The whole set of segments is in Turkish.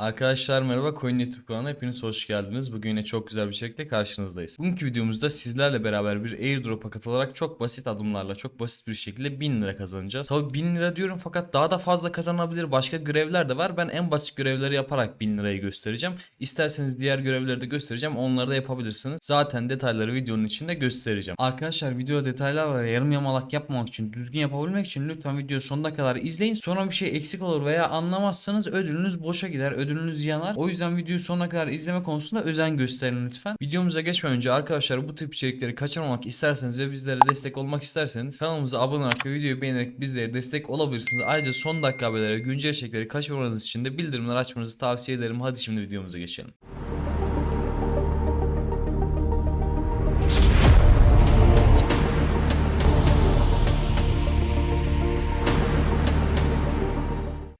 Arkadaşlar merhaba Coin YouTube kanalına hepiniz hoş geldiniz. Bugün yine çok güzel bir şekilde karşınızdayız. Bugünkü videomuzda sizlerle beraber bir airdrop'a katılarak çok basit adımlarla çok basit bir şekilde 1000 lira kazanacağız. Tabi 1000 lira diyorum fakat daha da fazla kazanabilir başka görevler de var. Ben en basit görevleri yaparak 1000 lirayı göstereceğim. İsterseniz diğer görevleri de göstereceğim. Onları da yapabilirsiniz. Zaten detayları videonun içinde göstereceğim. Arkadaşlar video detaylar var. Yarım yamalak yapmamak için, düzgün yapabilmek için lütfen videoyu sonuna kadar izleyin. Sonra bir şey eksik olur veya anlamazsanız ödülünüz boşa gider. Ödülünüz yanar. O yüzden videoyu sonuna kadar izleme konusunda özen gösterin lütfen. Videomuza geçmeden önce arkadaşlar bu tip içerikleri kaçırmamak isterseniz ve bizlere destek olmak isterseniz kanalımıza abone olarak ve videoyu beğenerek bizlere destek olabilirsiniz. Ayrıca son dakika haberleri, güncel içerikleri kaçırmamanız için de bildirimleri açmanızı tavsiye ederim. Hadi şimdi videomuza geçelim.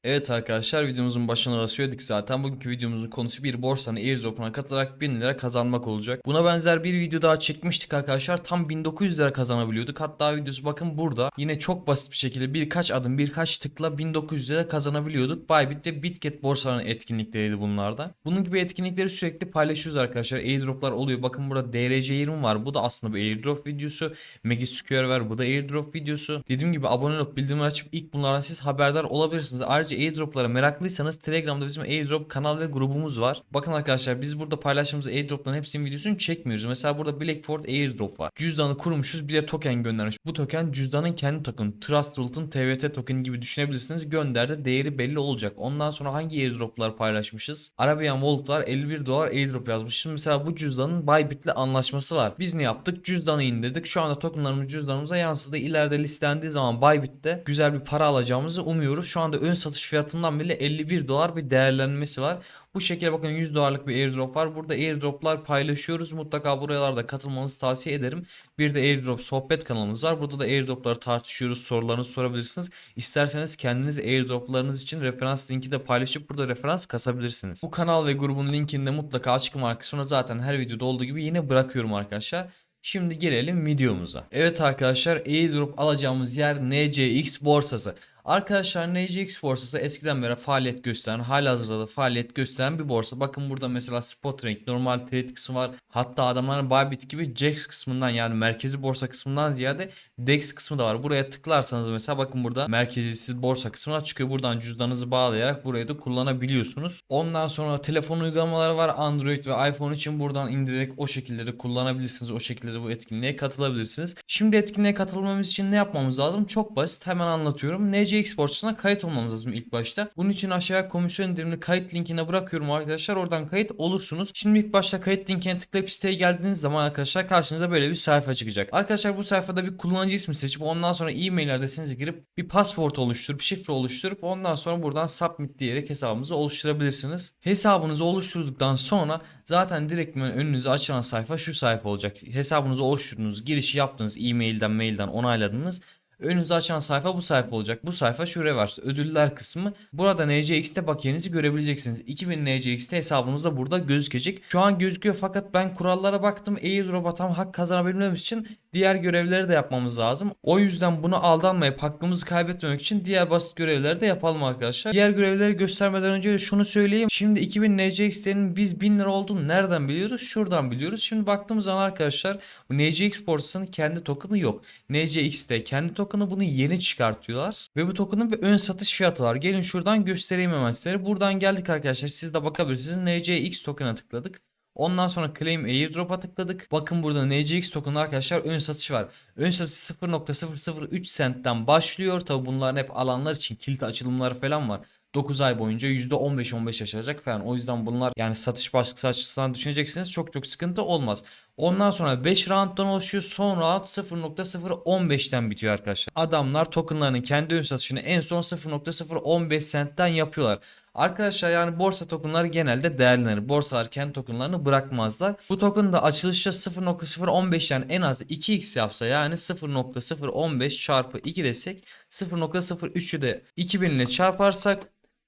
Evet arkadaşlar videomuzun başına da söyledik zaten. Bugünkü videomuzun konusu bir borsanın airdrop'una katılarak 1000 lira kazanmak olacak. Buna benzer bir video daha çekmiştik arkadaşlar. Tam 1900 lira kazanabiliyorduk. Hatta videosu bakın burada. Yine çok basit bir şekilde birkaç adım birkaç tıkla 1900 lira kazanabiliyorduk. Bybit ve Bitget borsaların etkinlikleriydi bunlarda. Bunun gibi etkinlikleri sürekli paylaşıyoruz arkadaşlar. Airdrop'lar oluyor. Bakın burada DRC20 var. Bu da aslında bir airdrop videosu. Megasquare var. Bu da airdrop videosu. Dediğim gibi abone olup bildirimleri açıp ilk bunlardan siz haberdar olabilirsiniz. Ayrıca airdroplara meraklıysanız Telegram'da bizim airdrop kanal ve grubumuz var. Bakın arkadaşlar biz burada paylaştığımız airdropların hepsinin videosunu çekmiyoruz. Mesela burada Blackford airdrop var. Cüzdanı kurmuşuz bize token göndermiş. Bu token cüzdanın kendi token. Trust Wallet'ın TVT token gibi düşünebilirsiniz. Gönderdi değeri belli olacak. Ondan sonra hangi airdroplar paylaşmışız? Arabian Wallet var 51 dolar airdrop yazmışız. Mesela bu cüzdanın Bybit'le anlaşması var. Biz ne yaptık? Cüzdanı indirdik. Şu anda tokenlarımız cüzdanımıza yansıdı. İleride listelendiği zaman Bybit'te güzel bir para alacağımızı umuyoruz. Şu anda ön satış fiyatından bile 51 dolar bir değerlenmesi var. Bu şekilde bakın 100 dolarlık bir airdrop var. Burada airdroplar paylaşıyoruz. Mutlaka buralarda katılmanızı tavsiye ederim. Bir de airdrop sohbet kanalımız var. Burada da airdropları tartışıyoruz. Sorularınızı sorabilirsiniz. İsterseniz kendiniz airdroplarınız için referans linki de paylaşıp burada referans kasabilirsiniz. Bu kanal ve grubun linkini de mutlaka açıklama kısmına zaten her videoda olduğu gibi yine bırakıyorum arkadaşlar. Şimdi gelelim videomuza. Evet arkadaşlar airdrop alacağımız yer NCX borsası. Arkadaşlar NCX borsası eskiden beri faaliyet gösteren, halihazırda da faaliyet gösteren bir borsa. Bakın burada mesela spot rank, normal trade kısmı var. Hatta adamların Bybit gibi JAX kısmından yani merkezi borsa kısmından ziyade DEX kısmı da var. Buraya tıklarsanız mesela bakın burada merkezisiz borsa kısmına çıkıyor. Buradan cüzdanınızı bağlayarak burayı da kullanabiliyorsunuz. Ondan sonra telefon uygulamaları var. Android ve iPhone için buradan indirerek o şekilde de kullanabilirsiniz. O şekilde de bu etkinliğe katılabilirsiniz. Şimdi etkinliğe katılmamız için ne yapmamız lazım? Çok basit. Hemen anlatıyorum. NCX borsasına kayıt olmamız lazım ilk başta. Bunun için aşağıya komisyon indirimli kayıt linkine bırakıyorum arkadaşlar. Oradan kayıt olursunuz. Şimdi ilk başta kayıt linkine tıklayıp siteye geldiğiniz zaman arkadaşlar karşınıza böyle bir sayfa çıkacak. Arkadaşlar bu sayfada bir kullanıcı ismi seçip ondan sonra e-mail adresinize girip bir pasport oluşturup şifre oluşturup ondan sonra buradan submit diyerek hesabınızı oluşturabilirsiniz. Hesabınızı oluşturduktan sonra zaten direktmen önünüze açılan sayfa şu sayfa olacak. Hesabınızı oluşturdunuz, girişi yaptınız, e-mailden, mailden onayladınız. Önünüze açan sayfa bu sayfa olacak. Bu sayfa şu reverse ödüller kısmı. Burada NCX'te bakiyenizi görebileceksiniz. 2000 NCX'te hesabınız da burada gözükecek. Şu an gözüküyor fakat ben kurallara baktım. Airdrop'a tam hak kazanabilmemiz için diğer görevleri de yapmamız lazım. O yüzden bunu aldanmayıp hakkımızı kaybetmemek için diğer basit görevleri de yapalım arkadaşlar. Diğer görevleri göstermeden önce şunu söyleyeyim. Şimdi 2000 NCX'lerin biz 1000 lira olduğunu nereden biliyoruz? Şuradan biliyoruz. Şimdi baktığımız zaman arkadaşlar bu NCX borsasının kendi token'ı yok. NCX'te kendi token'ı bunu yeni çıkartıyorlar. Ve bu token'ın bir ön satış fiyatı var. Gelin şuradan göstereyim hemen sizlere. Buradan geldik arkadaşlar. Siz de bakabilirsiniz. NCX token'a tıkladık. Ondan sonra Claim Airdrop'a tıkladık. Bakın burada NCX token arkadaşlar ön satışı var. Ön satış 0.003 centten başlıyor. Tabi bunların hep alanlar için kilit açılımları falan var. 9 ay boyunca %15-15 yaşayacak falan. O yüzden bunlar yani satış baskısı açısından düşüneceksiniz çok çok sıkıntı olmaz. Ondan sonra 5 rounddan oluşuyor. Son round 0.015'ten bitiyor arkadaşlar. Adamlar tokenlarının kendi ön satışını en son 0.015 centten yapıyorlar. Arkadaşlar yani borsa tokenları genelde değerlenir. Borsalar kendi tokenlarını bırakmazlar. Bu token da açılışta 0.015'ten en az 2x yapsa yani 0.015 çarpı 2 desek 0.03'ü de 2000 ile çarparsak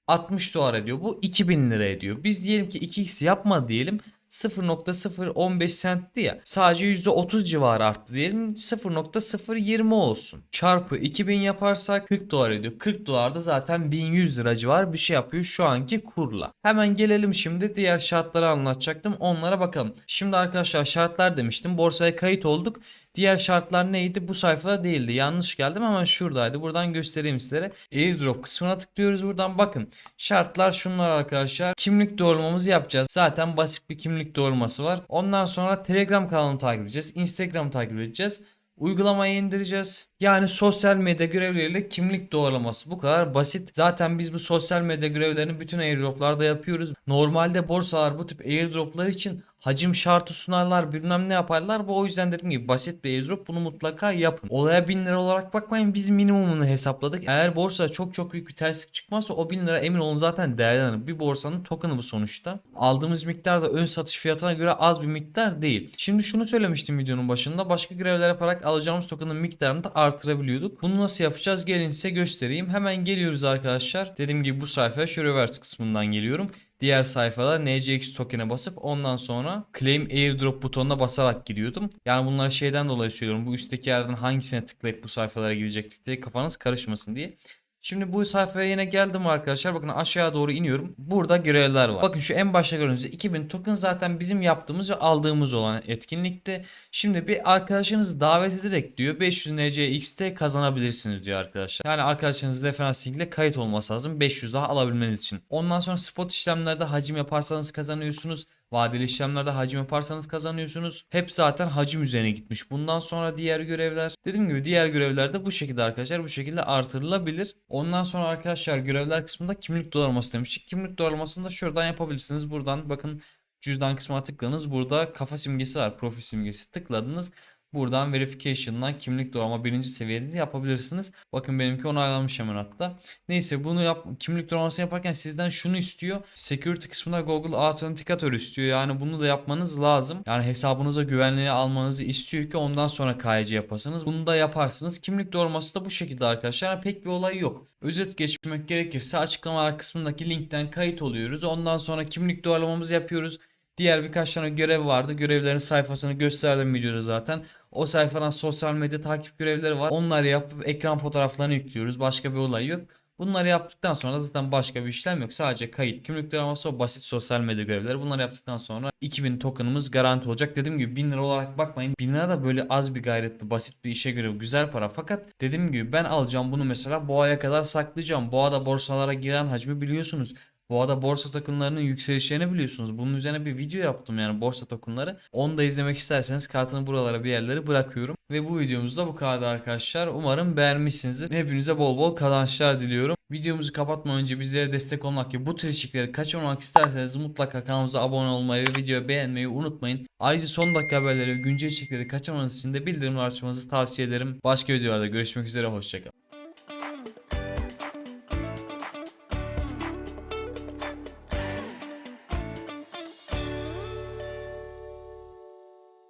60 dolar ediyor. Bu 2000 lira ediyor. Biz diyelim ki 2x yapma diyelim. 0.015 centti ya. Sadece %30 civarı arttı diyelim. 0.020 olsun. Çarpı 2000 yaparsak 40 dolar ediyor. 40 dolar da zaten 1100 lira civarı bir şey yapıyor şu anki kurla. Hemen gelelim şimdi diğer şartları anlatacaktım. Onlara bakalım. Şimdi arkadaşlar şartlar demiştim. Borsaya kayıt olduk. Diğer şartlar neydi? Bu sayfada değildi. Yanlış geldim ama şuradaydı. Buradan göstereyim sizlere. Airdrop kısmına tıklıyoruz. Buradan bakın. Şartlar şunlar arkadaşlar. Kimlik doğrulmamızı yapacağız. Zaten basit bir kimlik doğrulması var. Ondan sonra Telegram kanalını takip edeceğiz. Instagram takip edeceğiz. Uygulamayı indireceğiz. Yani sosyal medya görevleriyle kimlik doğrulaması bu kadar basit. Zaten biz bu sosyal medya görevlerini bütün airdroplarda yapıyoruz. Normalde borsalar bu tip airdroplar için hacim şartı sunarlar bilmem ne yaparlar. Bu o yüzden dediğim gibi basit bir airdrop bunu mutlaka yapın. Olaya 1000 lira olarak bakmayın biz minimumunu hesapladık. Eğer borsa çok çok büyük bir terslik çıkmazsa o 1000 lira emin olun zaten değerlenir. Bir borsanın token'ı bu sonuçta. Aldığımız miktar da ön satış fiyatına göre az bir miktar değil. Şimdi şunu söylemiştim videonun başında. Başka görevler yaparak alacağımız token'ın miktarını da artırabiliyorduk. Bunu nasıl yapacağız? Gelin size göstereyim. Hemen geliyoruz arkadaşlar. Dediğim gibi bu sayfaya şu kısmından geliyorum. Diğer sayfada NCX token'e basıp ondan sonra claim airdrop butonuna basarak giriyordum. Yani bunları şeyden dolayı söylüyorum. Bu üstteki yerden hangisine tıklayıp bu sayfalara gidecektik diye kafanız karışmasın diye. Şimdi bu sayfaya yine geldim arkadaşlar. Bakın aşağı doğru iniyorum. Burada görevler var. Bakın şu en başta gördüğünüz 2000 token zaten bizim yaptığımız ve aldığımız olan etkinlikte. Şimdi bir arkadaşınızı davet ederek diyor 500 NCXT kazanabilirsiniz diyor arkadaşlar. Yani arkadaşınız referans linkle kayıt olması lazım 500 daha alabilmeniz için. Ondan sonra spot işlemlerde hacim yaparsanız kazanıyorsunuz. Vadeli işlemlerde hacim yaparsanız kazanıyorsunuz. Hep zaten hacim üzerine gitmiş. Bundan sonra diğer görevler. Dediğim gibi diğer görevler de bu şekilde arkadaşlar. Bu şekilde artırılabilir. Ondan sonra arkadaşlar görevler kısmında kimlik doğrulaması demiştik. Kimlik doğrulamasını da şuradan yapabilirsiniz. Buradan bakın cüzdan kısmına tıkladınız. Burada kafa simgesi var. Profil simgesi tıkladınız. Buradan verification'dan kimlik doğrulama birinci seviyenizi yapabilirsiniz. Bakın benimki onaylanmış hemen hatta. Neyse bunu yap kimlik doğrulaması yaparken sizden şunu istiyor. Security kısmında Google Authenticator istiyor. Yani bunu da yapmanız lazım. Yani hesabınıza güvenliği almanızı istiyor ki ondan sonra KYC yapasınız. Bunu da yaparsınız. Kimlik doğrulaması da bu şekilde arkadaşlar. Yani pek bir olay yok. Özet geçmek gerekirse açıklamalar kısmındaki linkten kayıt oluyoruz. Ondan sonra kimlik doğrulamamızı yapıyoruz. Diğer birkaç tane görev vardı. Görevlerin sayfasını gösterdim videoda zaten. O sayfadan sosyal medya takip görevleri var. Onları yapıp ekran fotoğraflarını yüklüyoruz. Başka bir olay yok. Bunları yaptıktan sonra zaten başka bir işlem yok. Sadece kayıt, kimlik araması o basit sosyal medya görevleri. Bunları yaptıktan sonra 2000 tokenımız garanti olacak. Dediğim gibi 1000 lira olarak bakmayın. 1000 lira da böyle az bir gayretli, basit bir işe göre güzel para. Fakat dediğim gibi ben alacağım bunu mesela boğaya kadar saklayacağım. Boğada borsalara giren hacmi biliyorsunuz. Boğada borsa tokenlarının yükselişlerini biliyorsunuz. Bunun üzerine bir video yaptım yani borsa tokenları. Onu da izlemek isterseniz kartını buralara bir yerlere bırakıyorum. Ve bu videomuz da bu kadar arkadaşlar. Umarım beğenmişsinizdir. Hepinize bol bol kazançlar diliyorum. Videomuzu kapatmadan önce bizlere destek olmak gibi bu tür içerikleri kaçırmamak isterseniz mutlaka kanalımıza abone olmayı ve videoyu beğenmeyi unutmayın. Ayrıca son dakika haberleri ve güncel içerikleri kaçırmanız için de bildirimleri açmanızı tavsiye ederim. Başka videolarda görüşmek üzere hoşçakalın.